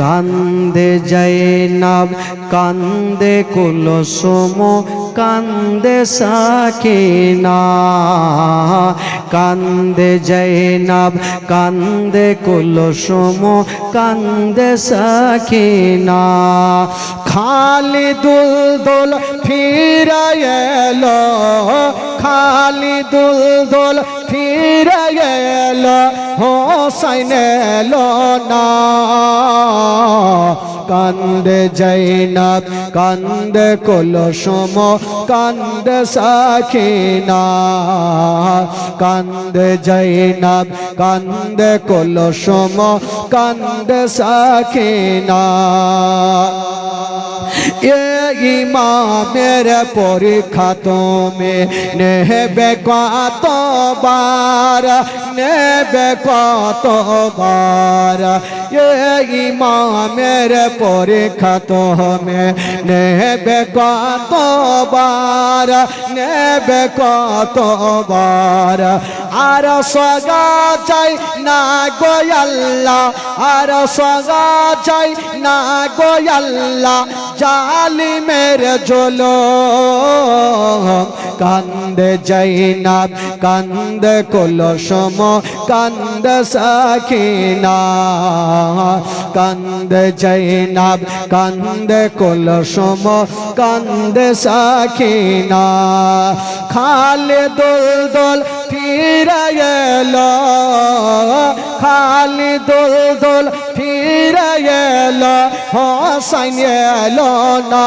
কান্দে জৈনব কান্দে কুলসুম, কান্দে সাকিনা। কান্দে জৈনব কান্দে কুলসুম, কান্দে সাকিনা। খালি দুল দোল ফিরে এলো, খালি দুল দোল ফিরে এলো হোসাইন এলো না। কান্দে জৈনব, কান্দে কুলসুম, কান্দে সাকিনা কান্দে জৈনব, কান্দে কুলসুম, কান্দে সাকিনা এ ইমামের পরীক্ষা তুমি নেবে কতবার? নেবে কতবার? ইমামের পরীক্ষা তুমি নেবে কতবার? নেবে কতবার? আর সগা চাই না গোয়াল্লা আর সগা চাই না গোয়াল্লা জালিমের জলো কান্দে জৈনাব কান্দে কুলসম, কান্দে সাকিনা। কান্দে জৈনাব কান্দে কুলসম, কান্দে সাকিনা। খালে দোল দোল ফিরে এলো খালি দোল দোল ফিরে এলো হোসাইন এলো না।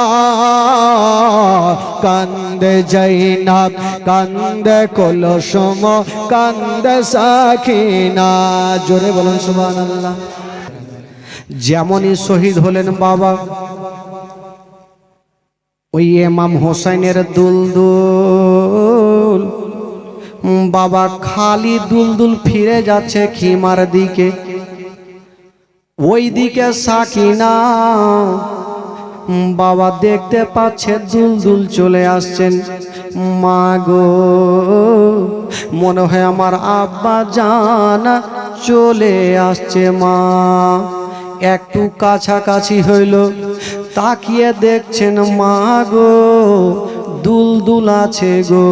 কান্দে জৈনব, কান্দে কুলসুম, কান্দে সাকিনা জোরে বলুন, সুবহানাল্লাহ। যেমনই শহীদ হলেন বাবা, ওই এমাম হোসাইনের দুল দুল বাবা খালি দুলদুল ফিরে যাচ্ছে খিমার দিকে। ওই দিকে সাকিনা বাবা দেখতে পাচ্ছে দুলদুল চলে আসছেন। মা গো, মনে হয় আমার আব্বা জানা চলে আসছে মা। একটু কাছাকাছি হইল, তাকিয়ে দেখছেন মা গো, দুলদুল আছে গো।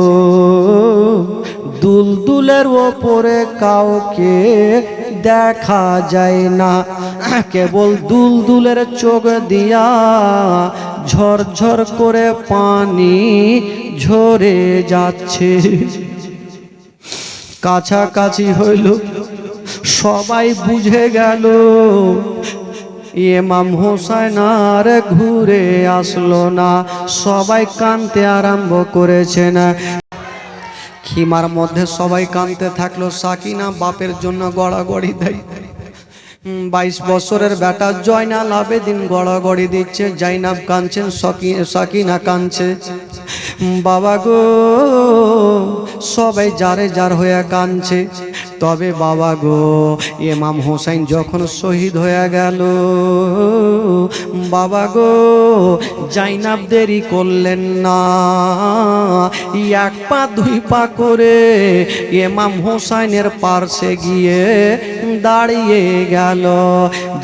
দুলদুলের ওপরে কাউকে দেখা যায় না। কেবল দুলদুলের চোখ দিয়া ঝরঝর করে পানি ঝরে যাচ্ছে। কাছাকাছি হইল, সবাই বুঝে গেল, ইমাম হোসাইন আর ঘুরে আসলো না। সবাই কানতে আরম্ভ করেছে না খিমার মধ্যে সবাই কানতে থাকল, সাকিনা বাপের জন্য গড়াগড়ি দেয়। বাইশ বছরের বেটা জয়নাল আবেদিন গড়াগড়ি দিচ্ছে, জাইনাব কাঁদছেন সকি- সাকিনা কাঁদছে। বাবা গো, সবাই যারে যার হয়ে কাঁদছে। তবে বাবা গো এমাম হোসেন যখন শহীদ হয়ে গেল, বাবা গো, জাইনাব দেরি করলেন না। এক পা, দুই পা করে এমাম হোসাইনের পার্শ্বে গিয়ে দাঁড়িয়ে গেল।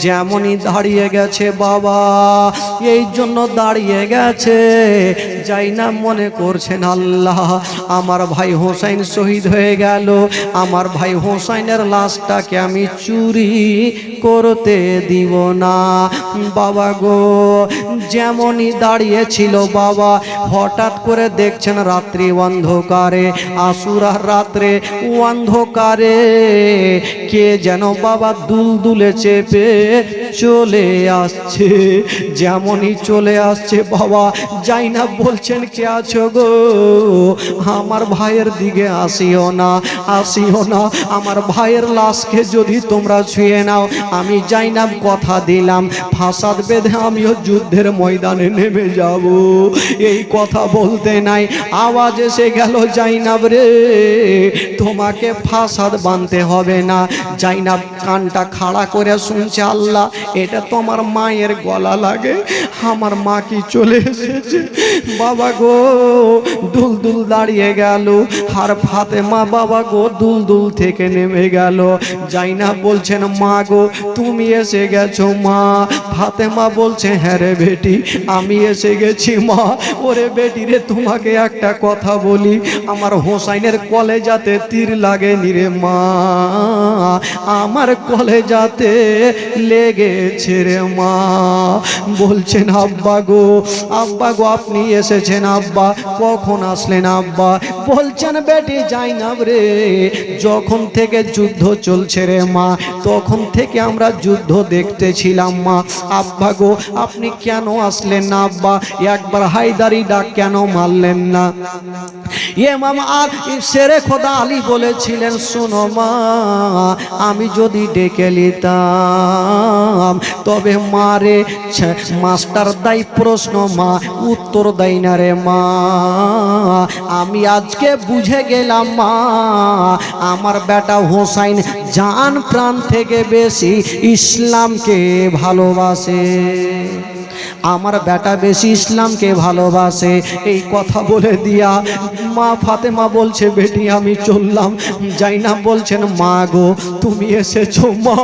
যেমনই দাঁড়িয়ে গেছে বাবা, এই জন্য দাঁড়িয়ে গেছে। জাইনাব মনে করছেন, আল্লাহ, আমার ভাই হোসাইন শহীদ হয়ে গেল, আমার ভাই হোসাইনের লাশটাকে আমি চুরি করতে দিব না। বাবা গো, যেমনই দাঁড়িয়েছিল বাবা, হঠাৎ করে দেখছেন রাত্রি অন্ধকারে আসুরার রাত্রে অন্ধকারে। কে যেন বাবা দুলদুলে চেপে চলে আসছে, যেমনই চলে আসছে বাবা, যাই না বলছেন কে আছো গো, আমার ভাইয়ের দিকে আসিও না আসিও না আমার ভাইয়ের লাশকে যদি তোমরা ছুঁয়ে নাও, আমি যাই না কথা দিলাম। ফাসাদ বেঁধে আমিও যুদ্ধের ময়দানে নেমে যাব। এই কথা বলতে নাই, আওয়াজ এসে গেল, জাইনাব রে, তোমাকে ফাসাদ বানতে হবে না। জাইনাব কানটা খাড়া করে শুনছে, আল্লাহ, এটা তোমার মায়ের গলা লাগে, আমার মা কি চলে এসেছে? বাবা গো দুল দুল দাঁড়িয়ে গেল। আর ফাতেমা বাবা গো দুল দুল থেকে থেকে নেমে গেল। জাইনা বলছেন, মা গো, তুমি এসে গেছো, মা। ফাতেমা বলছে হ্যাঁ রে বেটি, আমি এসে গেছি, মা। ওরে বেটি রে, তোমাকে একটা কথা বলি, আমার হোসাইনের কলেজাতে তীর লাগেনি রে, মা। আমার কলেজাতে লেগেছে রে, মা। বলছেন, আব্বা গো আব্বা গো, আপনি এসেছেন, আব্বা। কখন আসলেন, আব্বা? বলছেন, বেটি, যাই না রে, যখন থেকে যুদ্ধ চলছে রে মা। তখন থেকে আমরা যুদ্ধ দেখতেছিলাম মা। আব্বা গো, আপনি কেন আসলেন না আব্বা? একবার হায়দারি ডাক কেন মারলেন না? এ মামা, আর সেরে খোদা আলী বলেছিলেন, শোনো মা, আমি যদি ডেকে নিতাম, তবে মারে মাস্টার দাই প্রশ্ন মা, উত্তর দেয় না রে মা। আমি আজকে বুঝে গেলাম মা, আমার বেটা হোসাইন জান প্রাণ থেকে বেশি ইসলামকে ভালোবাসে। আমার বেটা বেশি ইসলামকে ভালোবাসে। এই কথা বলে দিয়া মা ফাতেমা বলছে, বেটি, আমি চললাম। যাই না বলছেন, মা গো, তুমি এসেছ, মা।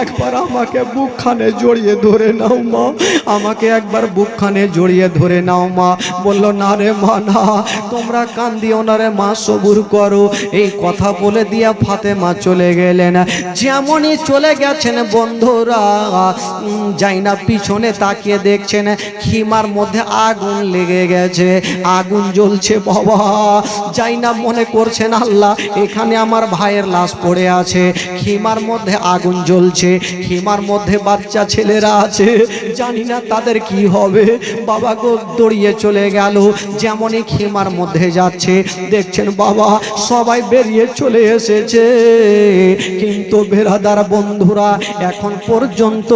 একবার আমাকে বুকখানে জড়িয়ে ধরে নাও, মা। আমাকে একবার বুকখানে জড়িয়ে ধরে নাও, মা। বলল, না রে, মা, না। তোমরা কান দিও না রে, মা, সবুর করো। এই কথা বলে দিয়া ফাতেমা চলে গেলেন। যেমনই চলে গেছেন বন্ধুরা না পিছনে তাকিয়ে দেখছেন, খিমার মধ্যে আগুন লেগে গেছে, আগুন জ্বলছে বাবা। যাই না মনে করছেন আল্লাহ, এখানে আমার ভাইয়ের লাশ পড়ে আছে, খিমার মধ্যে আগুন জ্বলছে, খিমার মধ্যে বাচ্চা ছেলেরা আছে, জানি না তাদের কি হবে। বাবা গো, দড়িয়ে চলে গেল, যেমনই খিমার মধ্যে যাচ্ছে, দেখছেন বাবা, সবাই বেরিয়ে চলে এসেছে। কিন্তু বেরাদার বন্ধুরা, এখন পর্যন্ত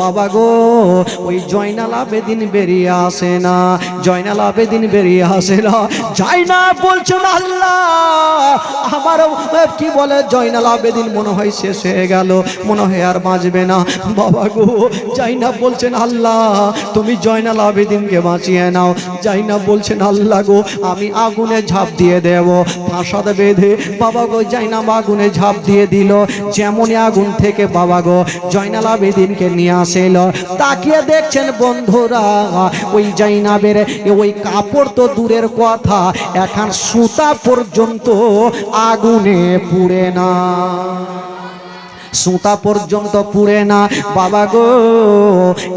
বাবা গো, ওই জয়নাল আবেদিন বেরিয়ে আসে না জয়নাল আবেদিন বেরিয়ে আসে না। না বলছেন আল্লাহ আমার কি বলে জয়নাল আবেদিন মনে হয় শেষ হয়ে গেল, মনে হয় আর বাঁচবে না। বাবা গো যাই না বলছেন আল্লাহ, তুমি জয়নাল আবেদিনকে বাঁচিয়ে নাও। যাই না বলছেন আল্লাহ গো, আমি আগুনে ঝাঁপ দিয়ে দেব ফাঁসাদ বেঁধে। বাবা গো জাইনাব আগুনে ঝাঁপ দিয়ে দিল, যেমনই আগুন থেকে বাবা গো জয়নাল আবেদিনকে নিয়ে আসেল তাকিয়ে দেখছেন বন্ধুরা, ওই জাইনাবের ওই কাপড় তো দূরের কথা, এখন সুতা পর্যন্ত আগুনে পুড়ে না। সুতা পর্যন্ত পুড়ে না। বাবা গো,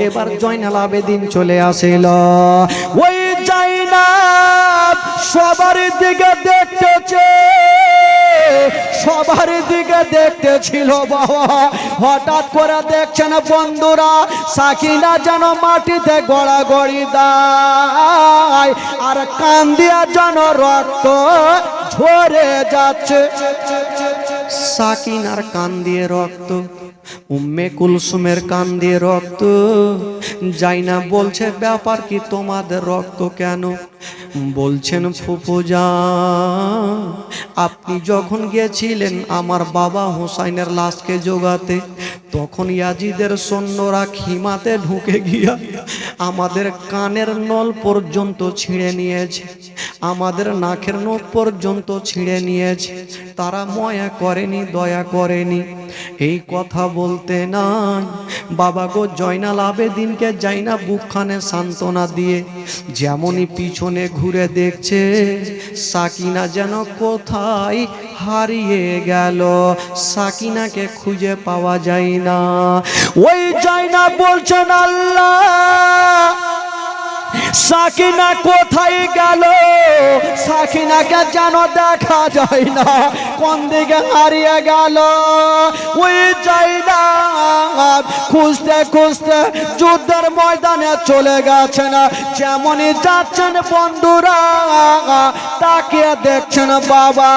এবার জয়নাল আবেদিন চলে আসিল। ওই জয়নাব সবার দিকে দেখতেছে। সবার দিকে দেখতেছিল বাবা। হঠাৎ করে দেখছেন বন্ধুরা, সাকিনা যেন মাটিতে গড়াগড়ি দেয়, আর কান্দিয়া যেন রক্ত ঝরে যাচ্ছে। সাকিনার কান দিয়ে রক্ত, উম্মে কুলসুমের কান দিয়ে রক্ত। যাই না বলছে, ব্যাপার কি তোমাদের রক্ত কেন? বলছেন ফুপুজা আপনি যখন গিয়েছিলেন আমার বাবা হোসাইনের লাশকে জোগাতে, তখন ইয়াজিদের সৈন্যরা খিমাতে ঢুকে গিয়া আমাদের কানের নল পর্যন্ত ছিঁড়ে নিয়েছে। আমাদের নাকের নখ পর্যন্ত ছিঁড়ে নিয়েছে। তারা ময়া করেনি, দয়া করেনি। এই কথা বলতে নাই। বাবা গো জয়নাল আবেদিনকে যাই না বুকখানে সান্ত্বনা দিয়ে। যেমনই পিছনে ঘুরে দেখছে, সাকিনা যেন কোথায় হারিয়ে গেল। সাকিনাকে খুঁজে পাওয়া যায় না। ওই জয়না বলছেন, আল্লাহ! সাকিনা কোথায় গেল? সাকিনাকে যেন দেখা যায় না। কোন দিকে হারিয়ে গেল? ওই যাই না খুঁজতে খুঁজতে যুদ্ধের ময়দানে চলে গেছে না। যেমনই যাচ্ছেন বন্ধুরা, তাকিয়ে দেখছেন বাবা।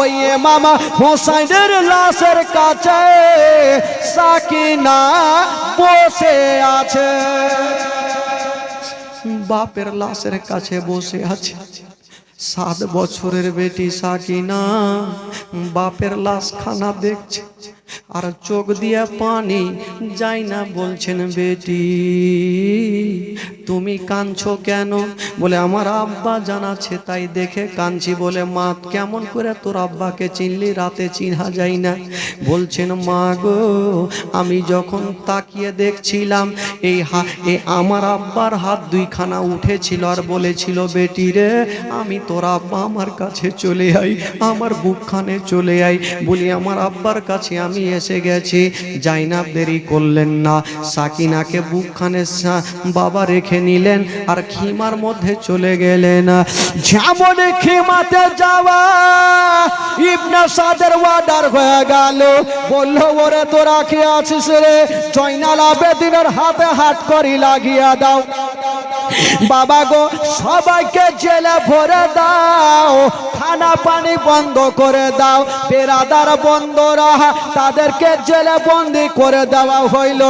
ওই মামা হোসাইনের লাশের কাছে সাকিনা বসে আছে। বাপের লাশের কাছে বসে আছে। সাত বছরের বেটি সাকিনা বাপের লাশ খানা দেখছে। আর চোখ দিয়ে পানি যাই না বলছেন বেটি। তুমি কাঁদছো কেন? বলে, আমার আব্বা জানাচ্ছে তাই দেখে কাঁদছি। বলে, মা, কেমন করে তোর আব্বাকে চিনলি? রাতে চিনা যায় না। বলছেন, মা গো, আমি যখন তাকিয়ে দেখছিলাম, এই হা, এ আমার আব্বার হাত দুইখানা উঠেছিল আর বলেছিল, বেটি রে, আমি তোর আব্বা আমার কাছে চলে আই, আমার বুকখানে চলে আই। বলি, আমার আব্বার কাছে আমি এসে গেছি, জাইনাব দেরি করলেন না। সাকিনাকে বুকখানে বাবা রেখে নিলেন আর খিমার মধ্যে চলে গেলেন। যেমন খিমাতে যাওয়া ইবনা সাদের ওয়ার্ডার হয়ে গেল। বলল, ওরে, তোরা কি আছিস রে? জয়নাল আবেদিনের হাতে হাত করি লাগিয়ে দাও। বাবা গো, সবাইকে জেলে ভরে দাও। খানা পানি বন্ধ করে দাও। বেরাদার বন্ধরা তাদেরকে জেলে বন্দি করে দেওয়া হইল।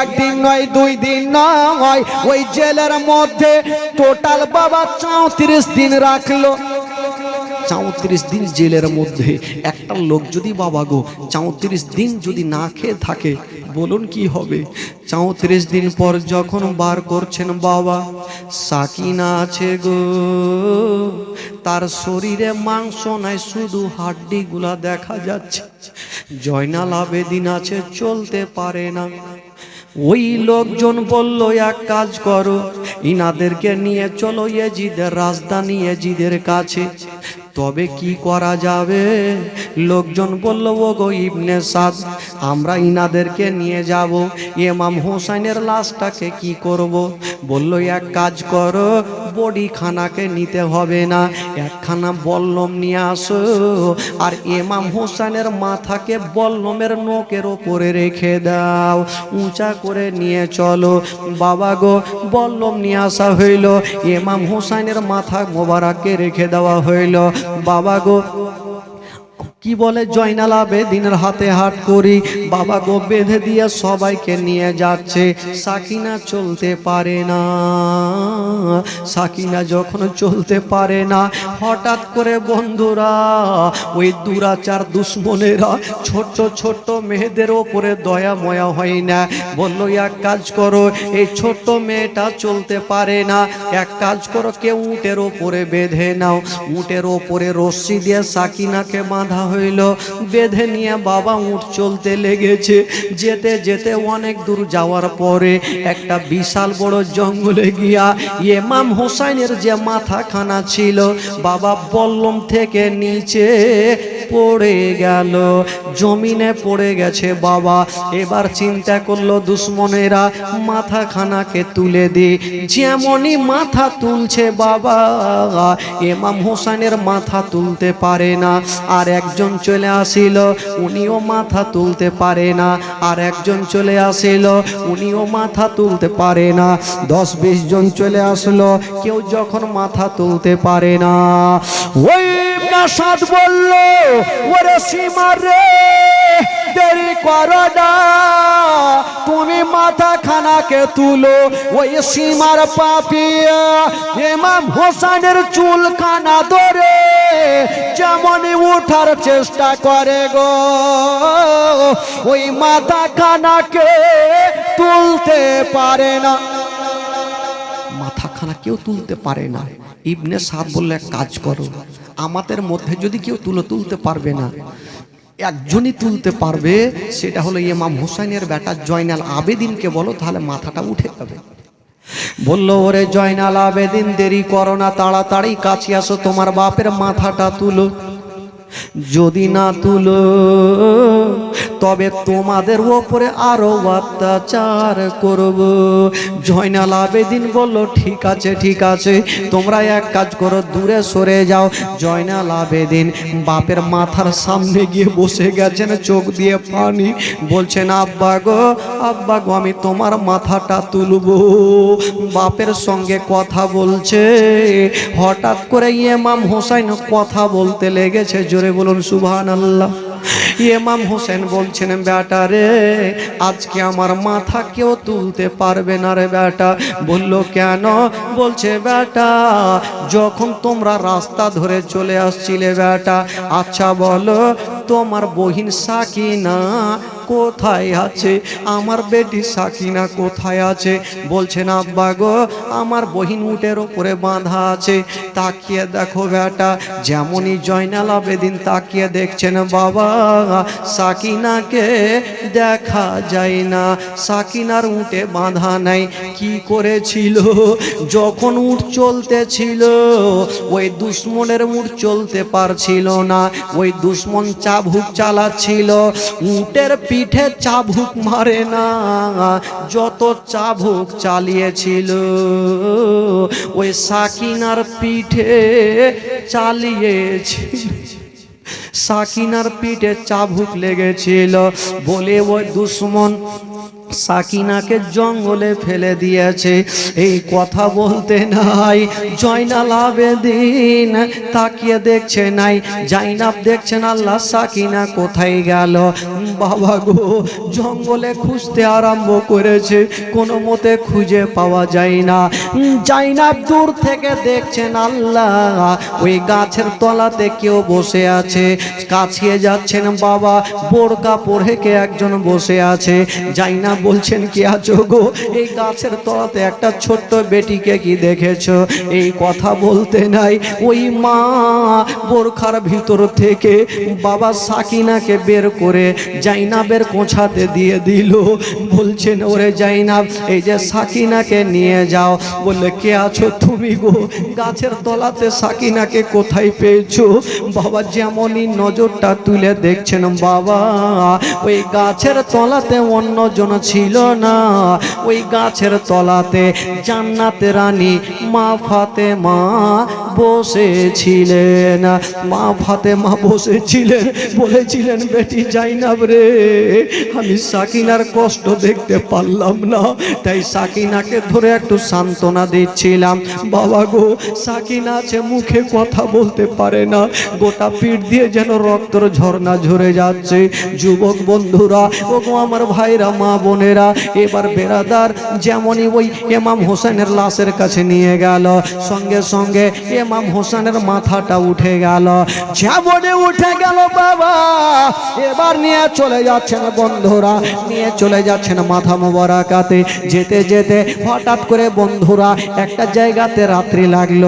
একদিন নয়, দুই দিন নয়, ওই জেলের মধ্যে টোটাল বাবা চৌত্রিশ দিন রাখল। চৌত্রিশ দিন জেলের মধ্যে একটা লোক যদি বাবা গো চৌত্রিশ দিন যদি না খেয়ে থাকে, বলুন কি হবে? চৌত্রিশ দিন পর যখন বার করছেন বাবা, সাকিনা আছে গো। তার শরীরে মাংস নাই, শুধু হাড্ডিগুলা দেখা যাচ্ছে। জয়নাল আবেদিন আছে, চলতে পারে না। ওই লোকজন বলল, এক কাজ করো, ইনাদেরকে নিয়ে চলো, এজিদের রাজধানী এজিদের কাছে। তবে কি করা যাবে? লোকজন বলল ও গো ইবনে সাদ, আমরা ইনাদেরকে নিয়ে যাব। এমাম হোসাইনের লাশটাকে কি করব? বলল, এক কাজ করো বডি খানাকে নিতে হবে না। একখানা বল্লম নিয়ে আসো। আর এমাম হোসেনের মাথাকে বল্লমের নোকের ওপরে রেখে দাও। উঁচা করে নিয়ে চলো। বাবা গো, বল্লম নিয়ে আসা হইল। এমাম হোসেনের মাথা মোবারককে রেখে দেওয়া হইল। বাবা গো কি বলে জয়নাল আবেদিনের হাতে হাত করি। বাবা গো, বেঁধে দিয়ে সবাইকে নিয়ে যাচ্ছে। সাকিনা চলতে পারে না। সাকিনা যখন চলতে পারে না, হঠাৎ করে বন্ধুরা, ওই দুরাচার দুশ্মনেরা ছোট্ট ছোট্ট মেয়েদের ওপরে দয়া ময়া হয় না। বলল, এক কাজ করো, এই ছোট্ট মেয়েটা চলতে পারে না। এক কাজ করো, কেউ উটের ওপরে বেঁধে নাও। উটের ওপরে রশ্মি দিয়ে সাকিনাকে বাঁধা হইল, বেঁধে নিয়ে বাবা উঠ চলতে লেগেছে। যেতে যেতে অনেক দূর যাওয়ার পরে একটা বিশাল বড় জঙ্গলে গিয়া ইমাম হোসাইনের যে মাথাখানা ছিল, বাবা বল্লম থেকে নিচে পড়ে গেল। জমিনে পড়ে গেছে বাবা। এবার চিন্তা করল, দুশ্মনেরা মাথাখানাকে তুলে দি। যেমনই মাথা তুলছে বাবা এমাম হোসেনের মাথা তুলতে পারে না। আর একজন চলে আসিল, উনিও মাথা তুলতে পারে না। আর একজন চলে আসিল, উনিও মাথা তুলতে পারে না। দশ বিশ জন চলে আসলো, কেউ যখন মাথা তুলতে পারে না। ওই ইবনা সাদ বলল, ওরে সীমা রে, দেরি করো না। তুমি মাথা খানাকে তুলো। ওই সীমার পাপিয়া ইমাম হোসেনের চুল খানা ধরে যেমনই উঠার চেষ্টা করে গো, ওই মাথা খানাকে তুলতে পারে না। মাথাখানা কেউ তুলতে পারে না। ইবনে সাদ বললে কাজ করো, আমাদের মধ্যে যদি কেউ তুলে, তুলতে পারবে না। একজনই তুলতে পারবে, সেটা হলো ইমাম হোসেনের বেটা জয়নাল আবেদিনকে বলো, তাহলে মাথাটা উঠে যাবে। বলল, ওরে জয়নাল আবেদিন দেরি করো না, তাড়াতাড়ি কাছে আসো, তোমার বাপের মাথাটা তুলো। যদি না তুলো তবে তোমাদের ওপরে আরও অত্যাচার করব। জয়নাল আবেদিন বলল, ঠিক আছে ঠিক আছে, তোমরা এক কাজ করো, দূরে সরে যাও। জয়নাল আবেদিন বাপের মাথার সামনে গিয়ে বসে গেছেন, চোখ দিয়ে পানি বলছেন, আব্বা গো আব্বা গো, আমি তোমার মাথাটা তুলবো। বাপের সঙ্গে কথা বলছে। হঠাৎ করে ইমাম হোসাইন কথা বলতে লেগেছে। জোরে বলুন সুবহান আল্লাহ ইমাম হোসেন বলছেন, বেটা রে, আজকে আমার মাথা কেউ তুলতে পারবে না রে বেটা। বলল, কেন? বলছে, বেটা, যখন তোমরা রাস্তা ধরে চলে আসছিলে বেটা আচ্ছা বলো, তোমার বহিন সাকিনা কোথায় আছে? আমার বেটি সাকিনা কোথায় আছে? বলছেন, আব্বা গো, আমার বহিন উটের ওপরে বাঁধা আছে। তাকিয়ে দেখো বেটা, যেমনই জয়নাল আবেদিন তাকিয়ে দেখছেন, বাবা, সাকিনাকে দেখা যায় না। সাকিনার উটে বাঁধা নাই। কি করেছিল? যখন উট চলতেছিল, ওই দুশ্মনের উট চলতে পারছিল না। ওই দুশ্মন চাবুক চালাচ্ছিল। উটের পিঠে চাবুক মারে না, যত চাবুক চালিয়েছিল, ওই সাকিনার পিঠে চালিয়েছিল, সাকিনার পিঠে চাবুক লেগেছিল। বলে ওই দুশ্মন সাকিনাকে জঙ্গলে ফেলে দিয়েছে। এই কথা বলতে নাই, জয়নাল আবেদিন তাকিয়ে দেখছে নাই। জাইনাব দেখছেন আল্লাহ সাকিনা কোথায় গেল। বাবা গো, জঙ্গলে খুঁজতে আরম্ভ করেছে, কোনো মতে খুঁজে পাওয়া যায় না। জাইনাব দূর থেকে দেখছেন আল্লাহ, ওই গাছের তলাতে কেউ বসে আছে। কাছিয়ে যাচ্ছেন বাবা, বোরকা পরে কে একজন বসে আছে। জাইনা বলছেন, কি আছো গো? এই গাছের তলাতে একটা ছোট্ট বেটিকে কি দেখেছ? এই কথা বলতে নাই। ওই মা বোরখার ভিতর থেকে বাবা সাকিনাকে বের করে জাইনাবের কোঁছাতে দিয়ে দিল। বলছেন, ওরে জাইনাব, এই যে সাকিনাকে নিয়ে যাও। বললে, কে আছো তুমি গো? গাছের তলাতে সাকিনাকে কোথায় পেয়েছ? বাবা যেমনই নজরটা তুলে দেখছেন, বাবা, ওই গাছের তলাতে অন্যজন ছিল না। ওই গাছের তলাতে জান্নাতে রানী মা ফাতে মা বসেছিলেন। মা ফাতে মা বসেছিলেন, বলেছিলেন, বেটি যাইনাব রে। আমি সাকিনার কষ্ট দেখতে পারলাম না। তাই সাকিনাকে ধরে একটু সান্ত্বনা দিচ্ছিলাম। বাবা গো, সাকিনা আছে, মুখে কথা বলতে পারে না। গোটা পিঠ দিয়ে যেন রক্তর ঝর্ণা ঝরে যাচ্ছে। যুবক বন্ধুরা ও আমার ভাইরা, মা বোনেরা, এবার বেরাদার যেমনই ওই এমাম হোসেনের লাশের কাছে নিয়ে গেল, সঙ্গে সঙ্গে এমাম হোসেনের মাথাটা উঠে গেল। যেমনে উঠে গেল বাবা, এবার নিয়ে চলে যাচ্ছেন বন্ধুরা, নিয়ে চলে যাচ্ছেন মাথা মোবারকাতে। যেতে যেতে হঠাৎ করে বন্ধুরা একটা জায়গাতে রাত্রি লাগল।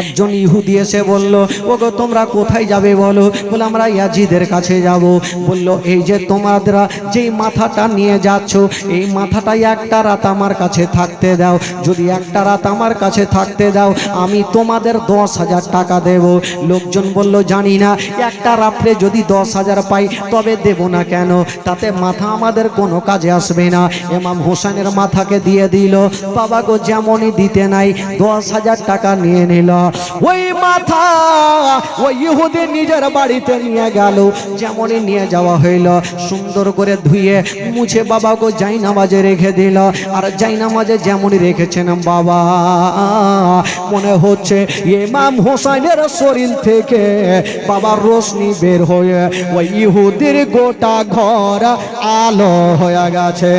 একজন ইহুদি এসে বলল, ওগো, তোমরা কোথায় যাবে বলো? বলে, আমরা ইয়াজিদের কাছে যাব। বলল, এই যে তোমরা যেই মাথাটা নিয়ে যাচ্ছ, এই মাথাটাই একটা রাত আমার কাছে থাকতে দাও। যদি একটা রাত আমার কাছে থাকতে দাও, আমি তোমাদের দশ হাজার টাকা দেব। লোকজন বলল, জানি না, একটা রাত্রে যদি দশ হাজার পাই, তবে দেব না কেন? তাতে মাথা আমাদের কোনো কাজে আসবে না। এমাম হোসেনের মাথাকে দিয়ে দিল, বাবা গো, যেমনই দিতে নাই, দশ হাজার টাকা নিয়ে নিল। ওই মাথা ওই ইহুদি নিজের বাড়িতে নিয়ে গেল, যেমনই নিয়ে যাওয়া হইল। সুন্দর করে ধুয়ে মুছে বাবা গো যাই নামাজে রেখে দিল। আর যাই নামাজে যেমন রেখেছেন বাবা। মনে হচ্ছে ইমাম হোসাইনের শরীর থেকে বাবার রোশনি বের হয়ে ওই ইহুদির গোটা ঘর আলো হয়ে গেছে।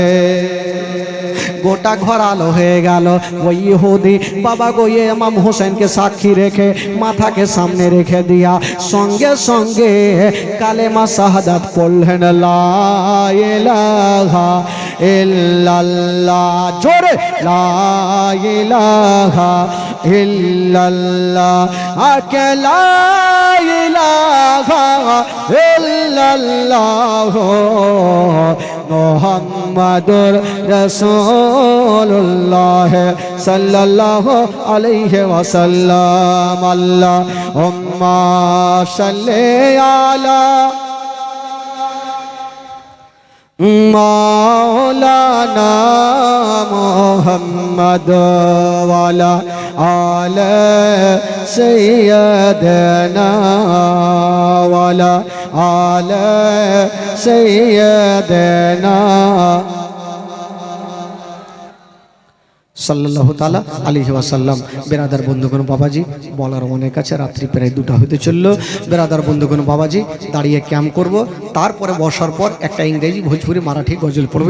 গোটা ঘর আলো হয়ে গেল। ওই ইহুদি বাবা গো ইমাম হোসেনকে সাক্ষী রেখে মাথাকে সামনে রেখে দিয়া সঙ্গে সঙ্গে কালেমা শাহাদাত পড়লেন, লা ইলাহা ইল্লাল্লাহ। জোরে, লা ইলাহা ইল্লাল্লাহ। আকে লা ইলাহা ইল্লাল্লাহ। মোহাম্মদুর রসুল্লাহ সাল্লাল্লাহু আলাইহি ওয়াসাল্লাম। আল্লাহ উম্মা সাল্লি আলা مولانا محمد وعلى آل سيدنا وعلى آل سيدنا সাল্লাহ তালা আলিহি ওয়াসাল্লাম। বেরাদার বন্ধুগণ, বাবাজি, বলার অনেক আছে রাত্রি প্রায় দুটা হতে চলল। বেরাদার বন্ধুগণ, বাবাজি, দাঁড়িয়ে ক্যাম্প করব। তারপরে বসার পর একটা ইংরেজি, ভোজপুরি, মারাঠি গজল পড়বে।